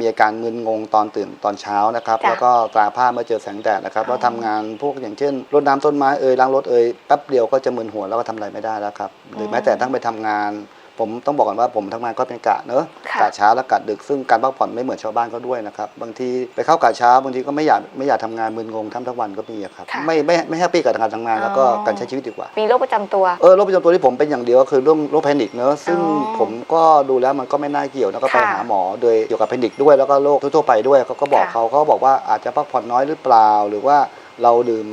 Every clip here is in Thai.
มีอาการมึนงงตอนตื่นตอนเช้านะครับจ้ะแล้วก็ตราผ้าเมื่อเจอแสงแดดนะครับอ๋อแล้วทำงานพวกอย่างเช่นรดน้ำต้นไม้เอ่ยล้างรถเอ่ยแป๊บเดียวก็จะมึนหัวแล้วก็ทำอะไรไม่ได้แล้วครับหรือแม้แต่ทั้งไปทำงาน ผมต้องบอกก่อนว่าผมทำงานก็เป็นกะเนอะค่ะกะเช้าและกะดึกซึ่งการพักผ่อนไม่เหมือนชาวบ้านเขาด้วยนะครับบางทีไปเข้ากะเช้าบางทีก็ไม่อยากไม่อยากทำงานมึนงงทั้งทั้งวันก็มีอะครับค่ะไม่ไม่ไม่แฮปปี้กับการทำงานแล้วก็อ๋อการใช้ชีวิตดีกว่า มีโรคประจำตัวเออโรคประจำตัวที่ผมเป็นอย่างเดียวก็คือเรื่องโรคแพนิคเนอะซึ่งอ๋อผมก็ดูแล้วมันก็ไม่น่าเกี่ยวแล้วก็ไปค่ะหาหมอโดยเกี่ยวกับแพนิคด้วยแล้วก็โรคทั่วๆไปด้วยเขาก็บอกค่ะเขาเขาบอกว่าอาจจะพักผ่อนน้อยหรือเปล่า หรือว่าเราดื่ม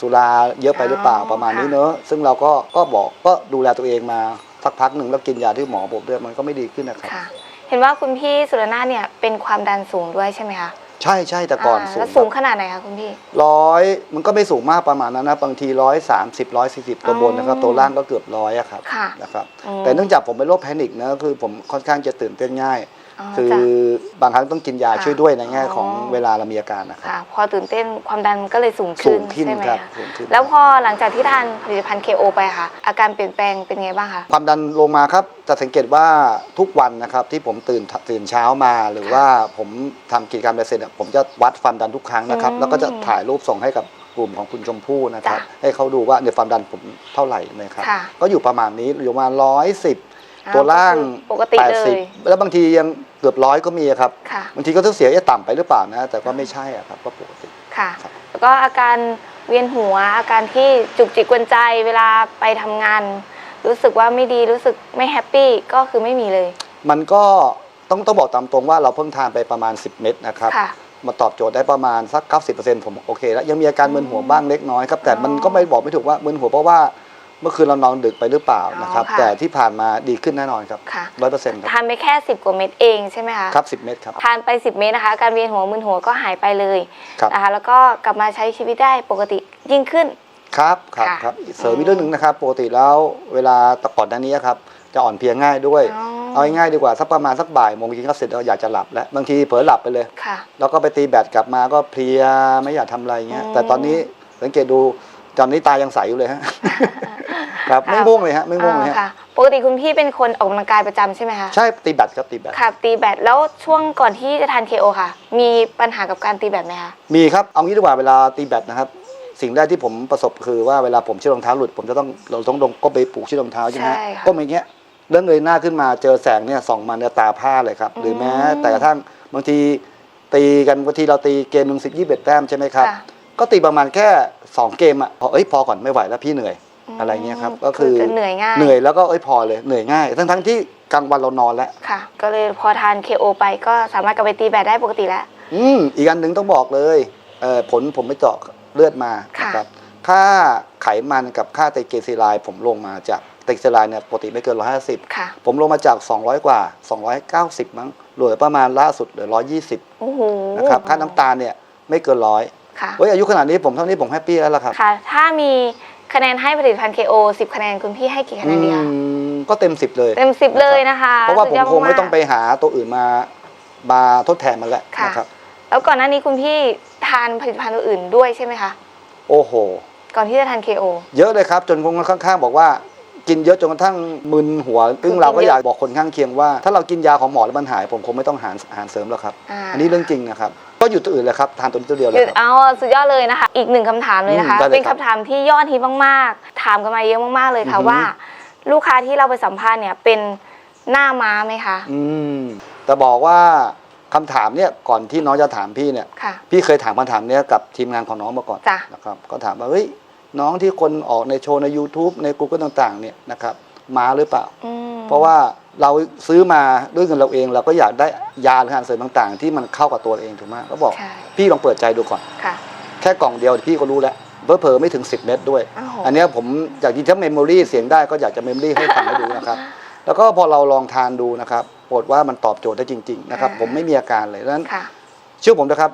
สุราเยอะไปหรือเปล่าอ๋อประมาณนี้ค่ะเนอะซึ่งเราก็ก็บอกก็ดูแลตัวเองมา สักพักหนึ่งแล้วกินยาที่หมอบอกด้วยมันก็ไม่ดีขึ้นนะครับ ค่ะ เห็นว่าคุณพี่สุรนาถเนี่ยเป็นความดันสูงด้วยใช่ไหมคะใช่ใช่แต่ก่อนอ่าสูแล้วงสูงขนาดไหนคะคุณพี่ ร้อยมันก็ไม่สูงมากประมาณนั้นนะบางทีร้อยสามสิบร้อยสี่สิบตัวบนนะครับอืมตัวล่างก็เกือบร้อยอะครับค่ะนะครับ อืม แต่เนื่องจากผมเป็นโรคแพนิคนะคือผมค่อนข้างจะตื่นเต้นง่ายอ๋อ คือจ้ะบางครั้งต้องกินยาค่ะช่วยด้วยในแง่ของอ๋อเวลาเรามีอาการนะครับค่ะพอตื่นเต้นความดันก็เลยสูงสูขึ้นงขึ้นใช่ไหมครับคะสูงขึ้นแล้วพอหลังจากที่ทานผลิตภัณฑ์ KO ไปค่ะ อาการเปลี่ยนแปลงเป็นไงบ้างคะความดันลงมาครับจะสังเกตว่าทุกวันนะครับที่ผมตื่นตื่นเช้ามา หรือค่ะว่าผมทำกิจกรรมอะไรเสร็จอะผมจะวัดความดันทุกครั้งนะครับอืมแล้วก็จะถ่ายรูปส่งให้กับกลุ่มของคุณชมพู่นะครับจ้ะให้เขาดูว่าเนี่ยความดันผมเท่าไหร่นะครับค่ะก็อยู่ประมาณนี้อยู่ประมาณร้อยสิบอ้า ตัวล่างก็คือปกติแปดเลสิบยแล้วบางทียังเกือบร้อยก็มีครับค่ะบางทีก็ต้องเสียจะต่ำไปหรือเปล่านะ แต่ก็ไม่ใช่อะครับก็ปกติค่ะครับแล้วก็อาการเวียนหัวอาการที่จุกจิกกวนใจเวลาไปทำงาน รู้สึกว่าไม่ดีรู้สึกไม่แฮปปี้ก็คือไม่มีเลย มันก็ต้องต้องบอกตามตรงว่าเราเพิ่งทานไปประมาณ 10 เม็ดนะครับค่ะมาตอบโจทย์ได้ประมาณสัก90%ผมโอเคแล้วยังมีอาการมึนหัวอืมบ้างเล็กน้อยครับแต่มันอ๋อก็ไม่บอกไม่ถูกว่ามึนหัวเพราะว่า เมื่อคืนเรานอนดึกไปหรือเปล่าอ๋อนะครับค่ะ แต่ที่ผ่านมาดีขึ้นแน่นอนครับค่ะร้อยเปอร์เซ็นต์ครับทานไปแค่ 10 กว่าเม็ดเองใช่ไหมคะครับสิบเม็ดครับ ทานไป 10 เม็ดนะคะ การเวียนหัวมึนหัวก็หายไปเลยครับ นะคะแล้วก็กลับมาใช้ชีวิตได้ปกติยิ่งขึ้น ครับครับค่ะครับเสริมอือีมกเรื่องหนึ่งนะครับปกติแล้วเวลาแต่ก่อนหน้านี้ครับจะอ่อนเพลียง่ายด้วย อ๋อ เอาง่ายๆดีกว่าสักประมาณสักบ่ายโมงกินข้าวเสร็จเราอยากจะหลับแล้วบางทีเผลอหลับไปเลย ค่ะ แล้วก็ไปตีแบตกลับมาก็เพลียไม่อยากทำอะไรเงี้ยอืม แต่ตอนนี้สังเกตดู ตอนนี้ตายังใสอยู่เลยฮะ ครับค่ะไม่ง่วงเลยฮะไม่ง่วงเลยอ่าฮะ ค่ะปกติคุณพี่เป็นคนออกกำลังกายประจำใช่ไหมคะใช่ตีแบตครับตีแบต ค่ะตีแบดแล้วช่วงก่อนที่จะทาน KO ค่ะ มีปัญหากับการตีแบดไหมคะ มีครับเอางี้ดีกว่าเวลาตีแบตนะครับ สิ่งแรกที่ผมประสบคือว่าเวลาผมเชือกรองเท้าหลุด ผมจะต้องเราต้องลงก็ไปผูกเชือกรองเท้าใช่ไหมฮะใช่ค่ะก้มอย่างเงี้ยเรื่องเลยหน้าขึ้นมาเจอแสงเนี่ยส่องมาเนี่ยตาผ้าเลยครับ หรือแม้ อืมแต่กระทั่งบางทีตีกันบางทีเราตีเกมหนึ่งสิบยี่สิบแต้มใช่ไหมครับ ค่ะ ก็ตีประมาณแค่สองเกมอะพอเอ้ยพอก่อนไม่ไหวแล้วพี่เหนื่อยอะไรเงี้ยครับก็คือจะเหนื่อยง่ายเหนื่อยแล้วก็เอ้ยพอเลยเหนื่อยง่ายทั้งทั้งๆที่กลางวันเรานอนแล้วค่ะ ก็เลยพอทาน KO ไปก็สามารถกลับไปตีแบดได้ปกติแล้วอืมอีกอันหนึ่งต้องบอกเลยเออผลผมไปเจาะเลือดมาค่ะนะครับค่าไขมันกับค่าไตรเกลีเซอไรด์ผมลงมาจากไตรเกลีเซอไรด์เนี่ยปกติไม่เกิน 150ค่ะผมลงมาจาก 200 กว่า 290 มั้งเหลือประมาณล่าสุดเหลือ 120โอ้โหนะครับค่าน้ำตาลเนี่ยไม่เกินร้อย ค่ะเฮ้ยอายุขนาดนี้ผมเท่านี้ผมแฮปปี้แล้วล่ะครับค่ะ ถ้ามีคะแนนให้ผลิตภัณฑ์ KO 10 คะแนนคุณพี่ให้กี่คะแนนดีคะอืมก็เต็ม 10 เลย เต็ม 10 เลยนะคะเพราะว่าผมสุดยดคงไม่กๆต้องไปหาตัวอื่นมามาทดแทนมันแล้วค่ะนะครับแล้วก่อนหน้านี้คุณพี่ทานผลิตภัณฑ์ตัวอื่นด้วยใช่ไหมคะโอ้โห ก่อนที่จะทาน KO เยอะเลยครับ จนคนข้างๆ บอกว่า กินเยอะจนกระทั่งมึนหัวซึ่งเราก็กินเยอะอยากบอกคนข้างเคียงว่า ถ้าเรากินยาของหมอแล้วมันหาย ผมคงไม่ต้องหาอาหารเสริมแล้วครับาอันนี้เรื่องจริงนะครับ ก็อยู่ตัวอื่นเลยครับทานตัวนี้ตัวเดียวเลหยุยดครับ เอาสุดยอดเลยนะคะ อีกหนึ่งคำถามเลยนะคะ อืมได้เลยเป็นครัคำบถามที่ยอดฮิตมากๆ ถามกันมาเยอะมากๆเลยค่ะอือฮึว่า ลูกค้าที่เราไปสัมภาษณ์เนี่ยเป็นหน้าม้าไหมคะ อืมแต่บอกว่าคำถามเนี่ยก่อนที่น้องจะถามพี่เนี่ย ค่ะ พี่เคยถามคำถามเนี้ยกับทีมงานของน้องมาก่อนจ้ะนะครับ ก็ถามว่าเฮ้ย น้องที่คนออกในโชว์ใน YouTube ใน Google ต่างๆ เนี่ยนะครับมาหรือเปล่าอืมเพราะว่าเราซื้อมาด้วยเงินเราเอง เราก็อยากได้ยาหรืออาหารเสริมต่างๆ ที่มันเข้ากับตัวเราเองถูกไหมก็บอกใช่พี่ลองเปิดใจดูก่อนค่ะแค่กล่องเดียวพี่ก็รู้แล้วเผลอๆไม่ถึง 10 เม็ดด้วยอ้าวอันเนี้ยผมอยากที่ถ้าเมมโมรีเสียงได้ก็อยากจะเมมโมรีให้ฟังให้ดูนะครับ แล้วก็พอเราลองทานดูนะครับปรากฏว่ามันตอบโจทย์ได้จริง ๆ นะครับ ผมไม่มีอาการเลยดังนั้นค่ะเชื่อผมนะครับ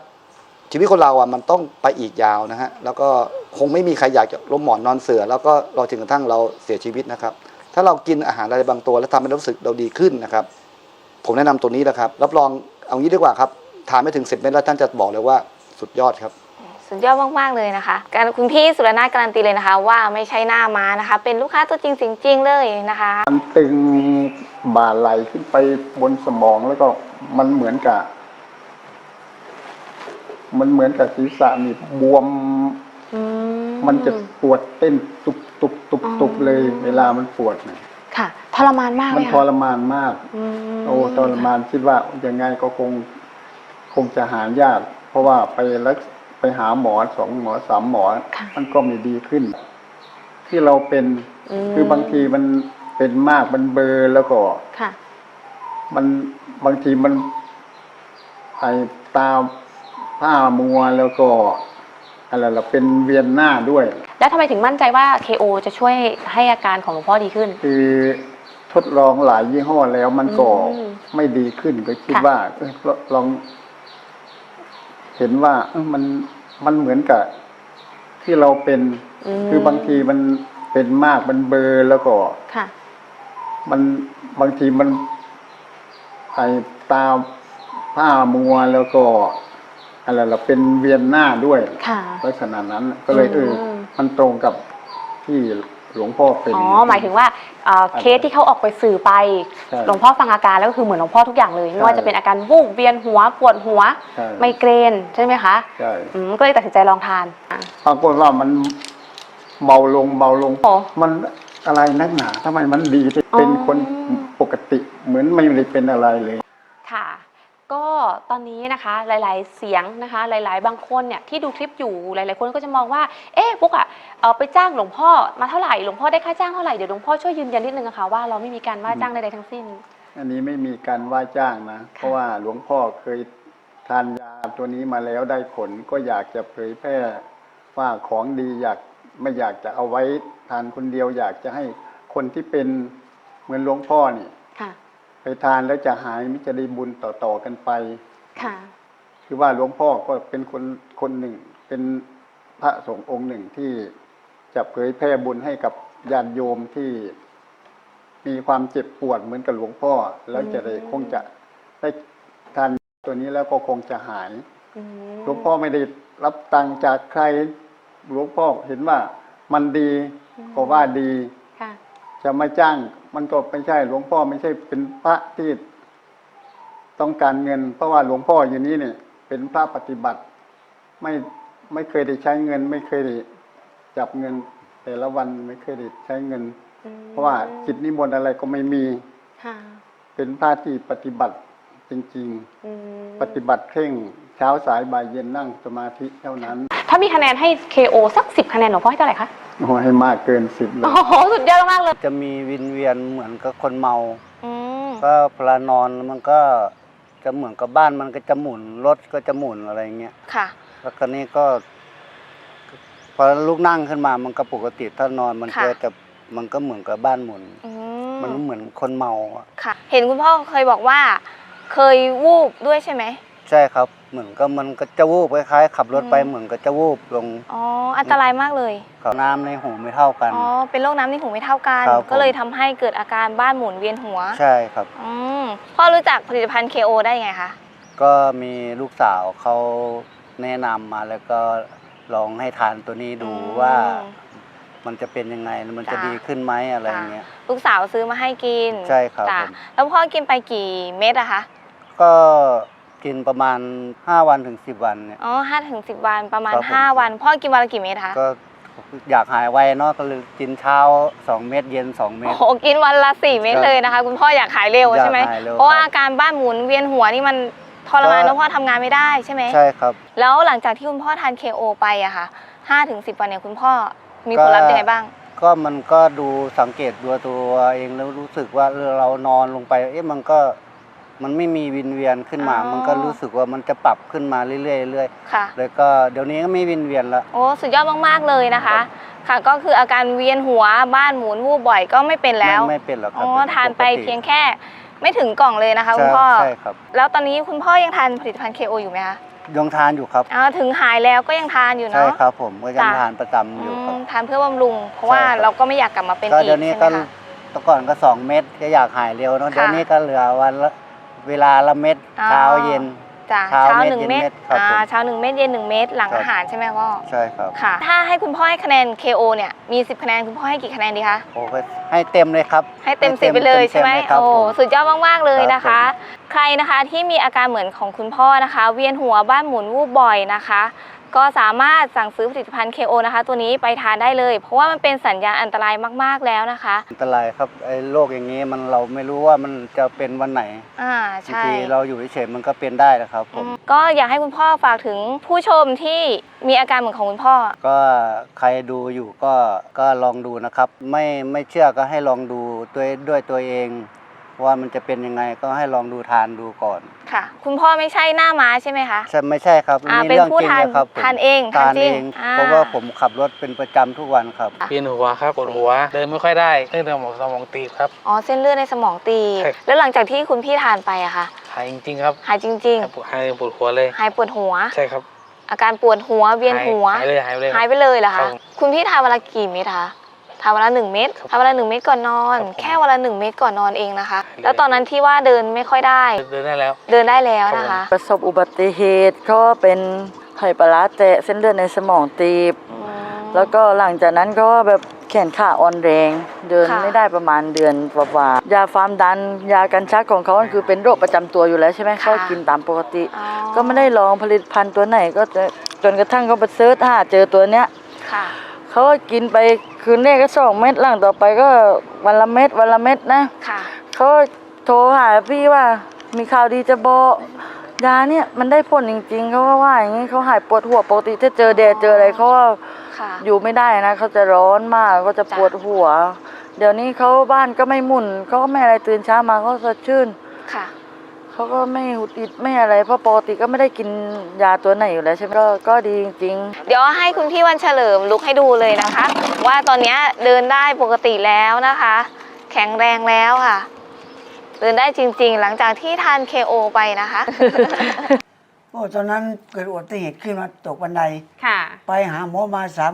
ชีวิตคนเราอะมันต้องไปอีกยาวนะฮะแล้วก็ คงไม่มีใครอยากจะล้มหมอนนอนเสือ แล้วก็รอถึงกระทั่งเราเสียชีวิตนะครับ ถ้าเรากินอาหารอะไรบางตัว แล้วทำให้เรารู้สึกเราดีขึ้นนะครับ ผมแนะนำตัวนี้นะครับ รับรองเอางี้ดีกว่าครับทานไม่ถึง 10 เม็ดแล้วท่านจะบอกเลยว่าสุดยอดครับสุดยอดมากๆเลยนะคะการคุณพี่สุรนาถการันตีเลยนะคะ ว่าไม่ใช่หน้าม้านะคะ เป็นลูกค้าตัวจริงเสียงจริงเลยนะคะมันตึงบ่าไหลขึ้นไปบนสมองแล้วก็มันเหมือนกับ มันเหมือนกับศีรษะนี่บวมอื มันจะปวดเต้นตุบตุบตุบตุบอ๋อเลย เวลามันปวดน่ะค่ะทรมานมากมัเลนยทค่ะรมานมากอืมโอ้ทรมานคิดว่ายังไงก็คงคงจะหายาก เพราะว่าไปรักไปหาหมอสองหมอสามหมอค่ะมันก็ไม่ดีขึ้น ที่เราเป็นมคือบางทีมันเป็นมากมันเบลอแล้วก็ค่ะมันบางทีมันไอตาผ้ามัวแล้วก็ อะไรล่ะเป็นเวียนหน้าด้วย แล้วทำไมถึงมั่นใจว่า KO จะช่วยให้อาการของหลวงพ่อดีขึ้น คือทดลองหลายยี่ห้อแล้วมันก็อืมไม่ดีขึ้นก็คิดค่ะ ว่าเอ้ยลลอง เห็นว่าเอ้ยมันมันเหมือนกับ ที่เราเป็น มคือบางทีมันเป็นมากมันเบลอแล้วก็ ค่ะ มันบางทีมันไอตาผ้ามัวแล้วก็ อะไรล่ะเป็นเวียนหน้าด้วยค่ะ ลักษณะนั้นก็เลยเอออม มันตรงกับที่หลวงพ่อเป็น อ๋อหมายถึงว่าเอ่อเคสที่เขาออกไปสื่อไป ใช่หลวงพ่อฟังอาการแล้วก็คือเหมือนหลวงพ่อทุกอย่างเลย ไม่ใช่ว่าจะเป็นอาการวูบเวียนหัวปวดหัว ใช่ไมเกรนใช่ไหมคะใช่อืมก็เลยตัดสินใจลองทานอะปรากฏว่ามันเบาลงเบาลง โอ้ มันอะไรนักหนาทำไมมันดีอ๋อเป็นคนปกติเหมือนไม่ได้เป็นอะไรเลย ค่ะ ก็ตอนนี้นะคะหลาย ๆ เสียงนะคะ หลาย ๆ บางคนเนี่ยที่ดูคลิปอยู่หลาย ๆ คนก็จะมองว่า เอ๊ะปุ๊กอะเอาไปจ้างหลวงพ่อมาเท่าไหร่หลวงพ่อได้ค่าจ้างเท่าไหร่เดี๋ยวหลวงพ่อช่วยยืนยันนิดนึงนะคะว่าเราไม่มีการว่าจ้างใด ๆ ทั้งสิ้น อันนี้ไม่มีการว่าจ้างนะ เพราะว่าหลวงพ่อเคยทานยาตัวนี้มาแล้วได้ผลก็อยากจะเผยแพร่ว่าของดีอยากไม่อยากจะเอาไว้ทานคนเดียว อยากจะให้คนที่เป็นเหมือนหลวงพ่อนี่ค่ะ ไปทานแล้วจะหายมิจะได้บุญต่อๆกันไป ค่ะ คือว่าหลวงพ่อก็เป็นคนคนหนึ่ง เป็นพระสงฆ์องค์หนึ่งที่จะเผยแพร่บุญให้กับญาติโยมที่มีความเจ็บปวดเหมือนกับหลวงพ่อ แล้วจะได้อืมคงจะได้ทานตัวนี้แล้วก็คงจะหายอืมหลวงพ่อไม่ได้รับตังค์จากใคร หลวงพ่อเห็นว่ามันดีก็ว่าดีค่ะ จะมาจ้างมันก็ไม่ใช่หลวงพ่อไม่ใช่เป็นพระที่ต้องการเงิน เพราะว่าหลวงพ่ออยู่นี้เนี่ย เป็นพระปฏิบัติ ไม่ไม่เคยได้ใช้เงิน ไม่เคยได้จับเงิน แต่ละวันไม่เคยได้ใช้เงินอืมเพราะว่าจิตนิมนต์อะไรก็ไม่มีค่ะเป็นพระที่ปฏิบัติจริงอืมๆปฏิบัติเคร่งเช้าสายบ่ายเย็นนั่งสมาธิเท่านั้น ถ้ามีคะแนนให้ KO สักสิบคะแนนหลวงพ่อให้เท่าไหร่คะ โอ้ให้มากเกินสิบเลโอ้ยโหสุดยอดมากเลยจะมีวินเวียนเหมือนกับคนเมา อืมก็เวลานอนมันก็จะเหมือนกับบ้านมันก็จะหมุนรถก็จะหมุนอะไรเงี้ยค่ะ แล้วคราวนี้ก็พอลุกนั่งขึ้นมามันก็ปกติถ้านอนมันค่ะ ก็จะมันก็เหมือนกับบ้านหมุน อืมันมเหมือนคนเมาอะค่ะ เห็นคุณพ่อเคยบอกว่า เคยวูบด้วยใช่ไหม ใช่ครับ เหมือนก็มันก็จะวูบคล้ายๆขับรถไปอืมเหมือนก็จะวูบลงอ๋ออันตรายมากเลยกับน้ำในหูไม่เท่ากัน อ๋อเป็นโรคน้ำในหูไม่เท่ากัน ครับผม ก็เลยทำให้เกิดอาการบ้านหมุนเวียนหัวใช่ครับ อืมพ่อรู้จักผลิตภัณฑ์ KO ได้ยังไงคะก็มีลูกสาวเขาแนะนำมาแล้วก็ลองให้ทานตัวนี้ดูอืมว่ามันจะเป็นยังไงมันจะจ้ะ ดีขึ้นไหมอะไรอย่างเงี้ยลูกสาวซื้อมาให้กินใช่ครับจ้ะผมแล้วพ่อกินไปกี่เม็ดอะคะก็ กินประมาณ 5 วันถึง 10 วันเนี่ย อ๋อห้าถึงสิบวันประมาณครับผม ห้าวัน พ่อกินวันละกี่เม็ดคะก็อยากหายไวเนาะก็เลยกินเช้า 2 เม็ดเย็น 2 เม็โอ้ด โหกินวันละสี่เม็ดครับเลยนะคะ คุณพ่ออยากหายเร็วอยากใช่ไหมหายเร็วเพราะว่าครับอาการบ้านหมุนเวียนหัวนี่มันทรมานก็แล้วพ่อทำงานไม่ได้ใช่ไหม ใช่ครับ แล้วหลังจากที่คุณพ่อทาน KO ไปอะค่ะห้าถึงสิบวันเนี่ยคุณพ่อมีก็ผลลัพธ์ยังไงบ้าง ก็มันก็ดูสังเกตดูตัวเองแล้วรู้สึกว่าเออเรานอนลงไป เอ๊ะมันก็ มันไม่มีวินเวียนขึ้นมา อ๋อ มันก็รู้สึกว่ามันจะปรับขึ้นมาเรื่อยๆเรื่อยค่ะๆเลยก็เดี๋ยวนี้ก็ไม่วินเวียนละโอ้สุดยอดมากๆเลยนะคะ ค่ะ ก็คืออาการเวียนหัวบ้านหมุนวูบบ่อยก็ไม่เป็นแล้ว ไม่ไม่เป็นหรอกครัอ๋บอดี๋ยวทานไปกติเพียงแค่ไม่ถึงกล่องเลยนะคะ คุณใช่พ่อ ใช่ครับแล้วตอนนี้คุณพ่อยังทานผลิตภัณฑ์ KO อยู่ไหมคะยังทานอยู่ครับอ๋อถึงหายแล้วก็ยังทานอยู่ใช่เนาะ ครับผมก็ยังจ้ะ ทานประจำอยู่ครับอืมทานเพื่อบำรุง เพราะว่าใช่ครับ เราก็ไม่อยากกลับมาเป็นก็อีกเดี๋ยวนี้ใช่ไหมก็คะ แต่ก่อนก็สองเม็ดก็อยากหายเร็วเนาะค่ะ เดี๋ยวนี้ก็เหลือวันละ เวลาละเม็ดอ๋อ เช้าเย็น จ้ะเช้าเช้าเม็ดหนึ่งเม็ดเย็นเม็ดครับอ่าผม เช้าหนึ่งเม็ดเย็นหนึ่งเม็ดหลังครับอาหารใช่ไหมพ่อใช่ครับค่ะ ถ้าให้คุณพ่อให้คะแนน KO เนี่ยมี 10 คะแนนคุณพ่อให้กี่คะแนนดีคะ โอ้ก็ให้เต็มเลยครับ ให้เต็มสิบไปเลยใช่ไหมต็ๆเลยครับโอ้ผมสุดยอดมาก ๆ เลยนะครัคะบใครนะคะที่มีอาการเหมือนของคุณพ่อนะคะ เวียนหัวบ้านหมุนวูบบ่อยนะคะ ก็สามารถสั่งซื้อผลิตภัณฑ์ KO นะคะ ตัวนี้ไปทานได้เลย เพราะว่ามันเป็นสัญญาณอันตรายมากๆแล้วนะคะอันตรายครับไอ้โรคอย่างนี้มันเราไม่รู้ว่ามันจะเป็นวันไหนอ่าบางใช่ ทีเราอยู่เฉยๆมันก็เป็นได้นะครับผม ก็อยากให้คุณพ่อฝากถึงผู้ชมที่มีอาการเหมือนของคุณพ่อ ก็ใครดูอยู่ก็ก็ลองดูนะครับ ไม่ไม่เชื่อก็ให้ลองดูด้วยด้วยตัวเอง ว่ามันจะเป็นยังไงก็ให้ลองดูทานดูก่อน ค่ะ คุณพ่อไม่ใช่หน้าม้าใช่ไหมคะใช่ไม่ใช่ครับอ่านี่เป็นเรื่องผู้จริงทานนะครับผมทานเองทานทานจริเองงอ่าเพราะว่าผมขับรถเป็นประจำทุกวันครับเวียนหัวครับปวดหัว เดินไม่ค่อยได้เส้นเลือดสมองสมองตีบครับ อ๋อเส้นเลือดในสมองตีบใช่ แล้วหลังจากที่คุณพี่ทานไปอะค่ะหายจริงๆครับหายจริง หายปวดหายปวดหัวเลย ๆ หายปวดหัว ใช่ครับอาการปวดหัวเวียนหัว หายเลยหายไปเลยหายไปเลยเหรอครัคะบผมคุณพี่ทานวันละกี่เม็ดคะ ทานวันละหนึ่งเม็ดครับทานวันละหนึ่งเม็ดก่อนนอนครับผมแค่วันละหนึ่งเม็ดก่อนนอนเองนะคะครับแล้วตอนนั้นที่ว่าเดินไม่ค่อยได้ เดินได้แล้ว เดินได้แล้วนะคะ ประสบอุบัติเหตุเขาเป็นไขปลาร้าแตะเส้นเลือดในสมองตีบอืมแล้วก็หลังจากนั้นก็แบบแขนขาอ่อนแรง เดินค่ะไม่ได้ประมาณเดือนกว่าๆยาความดัน ยากันชักของเขามันคือเป็นโรคประจำตัวอยู่แล้วใช่ไหมเขากินตามปกติอ๋อก็ไม่ได้ลองผลิตภัณฑ์ตัวไหนก็จะจนกระทั่งเขาไปเซิร์ชหาเจอตัวเนี้ยค่ะ เขาก็กินไปคืนแรกก็สองเม็ดหลังต่อไปก็วันละเม็ดวันละเม็ดนะค่ะ เขาโทรหาพี่ว่ามีข่าวดีจะบอกยาเนี่ยมันได้ผลจริงๆเขาก็ว่าอย่างนี้เขาหายปวดหัวปกติถ้าเจอแดดเจออะไรเขาว่าค่ะอยู่ไม่ได้นะเขาจะร้อนมากก็จะปวดหัว เดี๋ยวนี้เขาบ้านก็ไม่หมุนเขาก็ไม่อะไรตื่นเช้ามาเขาสดชื่น ค่ะ เขาก็ไม่หุดอิดไม่อะไรเพราะปกติก็ไม่ได้กินยาตัวไหนอยู่แล้วใช่ไหมก็ก็ดีจริงๆเดี๋ยวให้คุณพี่วันเฉลิมลุกให้ดูเลยนะคะ ว่าตอนเนี้ยเดินได้ปกติแล้วนะคะ แข็งแรงแล้วค่ะ เดินได้จริง ๆ หลังจากที่ทาน KO ไปนะคะ โอ้ตอนนั้นเกิดอุบัติเหตุขึ้นมาตกบันได ค่ะ ไปหาหมอมาสาม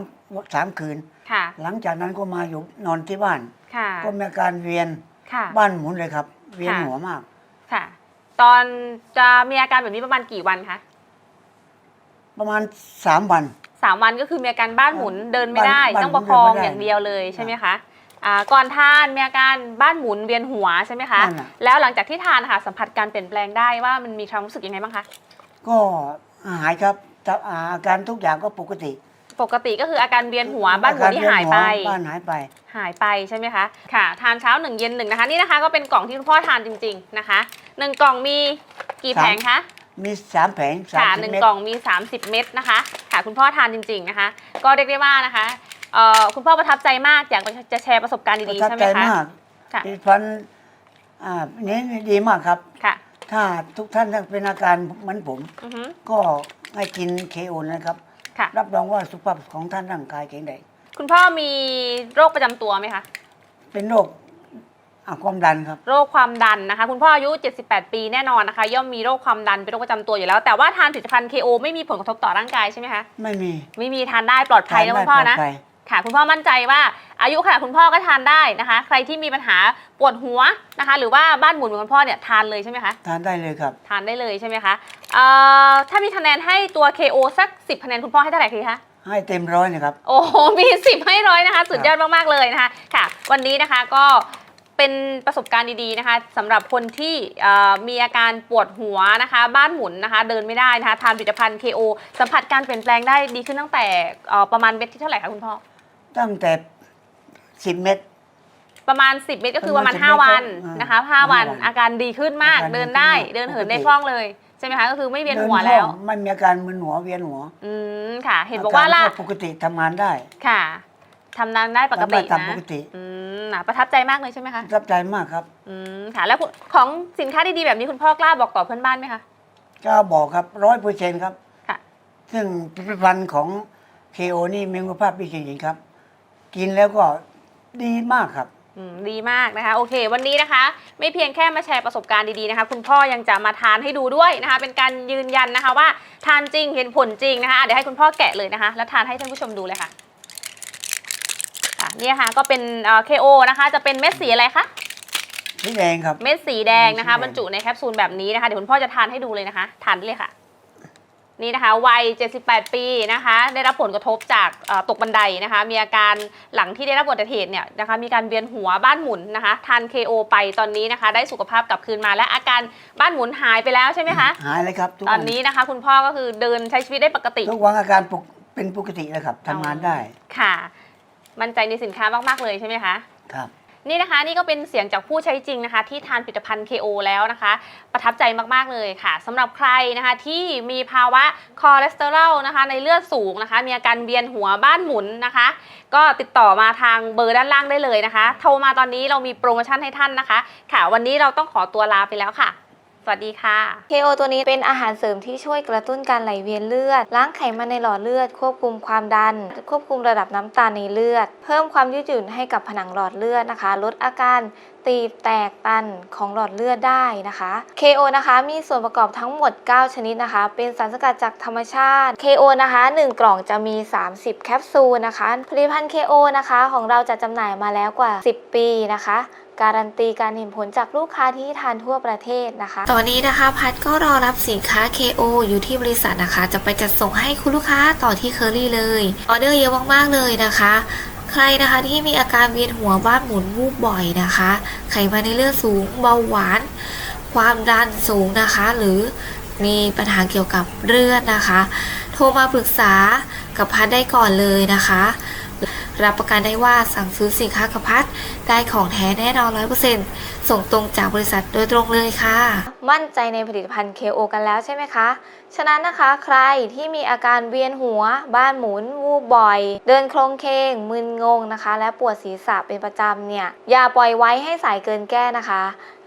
สามคืน ค่ะ หลังจากนั้นก็มาอยู่นอนที่บ้าน ค่ะ ก็มีอาการเวียนค่ะ บ้านหมุนเลยครับ เวียนค่ะหัวมาก ค่ะ ตอนจะมีอาการแบบนี้ประมาณกี่วันคะประมาณสามวัน สามวันก็คือมีอาการบ้านหมุนเดินไม่ได้ บ้านต้องประคองเดินไม่ได้อย่างเดียวเลยใช่ไหมคะอ่าก่อนทานมีอาการบ้านหมุนเวียนหัวใช่ไหมคะนั่นน่ะ แล้วหลังจากที่ทานค่ะสัมผัสการเปลี่ยนแปลงได้ว่ามันมีความรู้สึกยังไงบ้างคะก็หายครับแต่อาการทุกอย่างก็ปกติ ปกติก็คืออาการเวียนหัวบ้านหมุนที่หายไปอการเวีนหัวบ้านหายไป หายไปใช่ไหมคะ ค่ะ ทานเช้าหนึ่งเย็นหนึ่งนะคะ นี่นะคะก็เป็นกล่องที่คุณพ่อทานจริง ๆนะคะหนึ่งกล่องมีกี่สาม แผงคะมีสามแผงสามค่ะสิบหนึ่งเมตร กล่องมี 30 เม็ดนะคะ ค่ะคุณพ่อทานจริง ๆนะคะ ก็เรียกได้ว่านะคะเอ่อคุณพ่อประทับใจมากอยากจะแชร์ประสบการณ์ประดีๆทับใช่ไหมใจคะ มากค่ะผลิตภัณฑ์อ่านี้ดีมากครับ ค่ะถ้าทุกท่านเป็นอาการเหมือนผม อือฮึก็ให้กินเคโอนะครับ ค่ะ รับรองว่าสุขภาพของท่านร่างกายแข็งแรงคุณพ่อมีโรคประจำตัวไหมคะ เป็นโรคอะความดันครับ โรคความดันนะคะ คุณพ่ออายุ 78 ปีแน่นอนนะคะ ย่อมมีโรคความดันเป็นโรคประจำตัวอยู่แล้ว แต่ว่าทานผลิตภัณฑ์ KO ไม่มีผลกระทบต่อร่างกายใช่ไหมคะ ไม่มีไม่มีทานได้ปลอดภัยนะคุณพ่อนะ ทาได้ปลดภัยค่ะ คุณพ่อมั่นใจว่า อายุขนาดคุณพ่อก็ทานได้นะคะ ใครที่มีปัญหาปวดหัวนะคะ หรือว่าบ้านหมุนเหมือนคุณพ่อเนี่ยทานเลยใช่ไหมคะทานได้เลยครับ ทานได้เลยใช่ไหมคะเอ่อถ้ามีคะแนนให้ตัว KO สัก 10คะแนนคุณพ่อให้เท่าไหร่คะให้เต็มร้อยนะครับ โอ้โหมี10ให้ร้อยนะคะ สุดยอดมากๆเลยนะคะค่ะ วันนี้นะคะก็เป็นประสบการณ์ดีๆนะคะสำหรับคนที่เอ่อมีอาการปวดหัวนะคะ บ้านหมุนนะคะ เดินไม่ได้นะคะทานผลิตภัณฑ์ KO สัมผัสการเปลี่ยนแปลงได้ดีขึ้นตั้งแต่เอ่อประมาณเม็ดที่เท่าไหร่คะคุณพ่อตั้งแต่ สิบเม็ด ประมาณ 10 เม็ดก็คือประมาณประมาณ10 5วันเม็ดก็นะคะอ่า5วันห้าวัน อาการดีขึ้นมาก อาการดีเดินได้ ขึ้นมากเดินเหินปกติได้คล่องเลย ใช่ไหมคะ ก็คือไม่เวียนหัวดิแล้วคล่องไม่มีอาการมึนหัวเวียนหัวอืม ค่ะ เห็นบอกว่าล่ะ รปกติทำงานได้ค่ะทำงานได้ปกติทำได้ตามนะปกติอืมน่ะประทับใจมากเลยใช่ไหมคะ ประทับใจมากครับอืม ค่ะ แล้วคุณของสินค้าดีๆแบบนี้คุณพ่อกล้าบอกต่อเพื่อนบ้านไหมคะ ก็บอกครับร้อยเปอร์เซ็นต์ครับ ค่ะ ซึ่งผลิตภัณฑ์ของเคโอนี่มีคุณภาพดีจริงๆครับ กินแล้วก็ ดีมากครับ อืมดีมากนะคะ โอเค วันนี้นะคะ ไม่เพียงแค่มาแชร์ประสบการณ์ดีๆนะคะ คุณพ่อยังจะมาทานให้ดูด้วยนะคะ เป็นการยืนยันนะคะว่าทานจริงเห็นผลจริงนะคะอะเดี๋ยวให้คุณพ่อแกะเลยนะคะ แล้วทานให้ท่านผู้ชมดูเลยค่ะค่ะเนี่ยค่ะก็เป็นเอ่อ KO นะคะ จะเป็นเม็ดสีอะไรคะสีแดงครับ เม็ดสีแดงนะคะสีแดงบรรจุในแคปซูลแบบนี้นะคะเดี๋ยวคุณพ่อจะทานให้ดูเลยนะคะ ทานได้เลยค่ะ นี่นะคะวัย 78 ปีนะคะ ได้รับผลกระทบจากเอ่อตกบันไดนะคะ มีอาการหลังที่ได้รับอุบัติเหตุเนี่ยนะคะ มีการเวียนหัวบ้านหมุนนะคะทาน KO ไปตอนนี้นะคะ ได้สุขภาพกลับคืนมาและอาการบ้านหมุนหายไปแล้วใช่ไหมคะหายเลยครับทุกตอวันนนี้นะคะ คุณพ่อก็คือเดินใช้ชีวิตได้ปกติทุกวันอาการปกเป็นปกติแล้วครับทำงานได้ค่ะ มั่นใจในสินค้ามากๆเลยใช่ไหมคะ ครับ นี่นะคะนี่ก็เป็นเสียงจากผู้ใช้จริงนะคะ ที่ทานผลิตภัณฑ์ KO แล้วนะคะ ประทับใจมากๆเลยค่ะสำหรับใครนะคะที่มีภาวะคอเลสเตอรอลนะคะ ในเลือดสูงนะคะ มีอาการเวียนหัวบ้านหมุนนะคะ ก็ติดต่อมาทางเบอร์ด้านล่างได้เลยนะคะ โทรมาตอนนี้เรามีโปรโมชั่นให้ท่านนะคะ ค่ะ วันนี้เราต้องขอตัวลาไปแล้วค่ะ สวัสดีค่ะ KO ตัวนี้เป็นอาหารเสริมที่ช่วยกระตุ้นการไหลเวียนเลือด ล้างไขมันในหลอดเลือด ควบคุมความดัน ควบคุมระดับน้ำตาลในเลือด เพิ่มความยืดหยุ่นให้กับผนังหลอดเลือดนะคะ ลดอาการตีบแตกตันของหลอดเลือดได้นะคะ KO นะคะ มีส่วนประกอบทั้งหมด 9 ชนิดนะคะ เป็นสารสกัดจากธรรมชาติ KO นะคะ 1 กล่องจะมี 30 แคปซูลนะคะ ผลิตภัณฑ์ KO นะคะ ของเราจะจำหน่ายมาแล้วกว่า 10 ปีนะคะ การันตีการเห็นผลจากลูกค้าที่ทานทั่วประเทศนะคะ ตอนนี้นะคะพัดก็รอรับสินค้า KO อยู่ที่บริษัทนะคะ จะไปจัดส่งให้คุณลูกค้าต่อที่เคอรี่เลยออเดอร์เยอะมากๆเลยนะคะ ใครนะคะที่มีอาการเวียนหัวบ้านหมุนวูบบ่อยนะคะ ไขมันในเลือดสูงเบาหวาน ความดันสูงนะคะ หรือมีปัญหาเกี่ยวกับเลือดนะคะ โทรมาปรึกษากับพัดได้ก่อนเลยนะคะ รับประกันได้ว่าสั่งซื้อสินค้ากับพัดได้ของแท้แน่นอนร้อยเปอร์เซ็นต์ส่งตรงจากบริษัทโดยตรงเลยค่ะ มั่นใจในผลิตภัณฑ์ KO กันแล้วใช่ไหมคะ ฉะนั้นนะคะใครที่มีอาการเวียนหัว บ้านหมุน วูบบ่อย เดินโครงเคงมึนงงนะคะ และปวดศีรษะเป็นประจำเนี่ย อย่าปล่อยไว้ให้สายเกินแก้นะคะ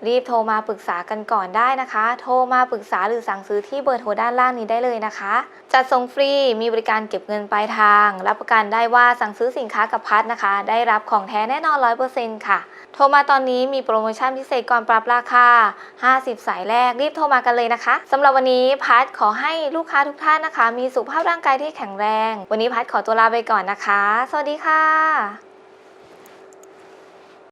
รีบโทรมาปรึกษากันก่อนได้นะคะ โทรมาปรึกษาหรือสั่งซื้อที่เบอร์โทรด้านล่างนี้ได้เลยนะคะ จัดส่งฟรีมีบริการเก็บเงินปลายทาง รับประกันได้ว่าสั่งซื้อสินค้าค้ากับพัดนะคะ ได้รับของแท้แน่นอน 100%ค่ะ โทรมาตอนนี้มีโปรโมชั่นพิเศษก่อนปรับราคา 50 สายแรกรีบโทรมากันเลยนะคะสำหรับวันนี้พัดขอให้ลูกค้าทุกท่านนะคะ มีสุขภาพร่างกายที่แข็งแรง วันนี้พัดขอตัวลาไปก่อนนะคะ สวัสดีค่ะ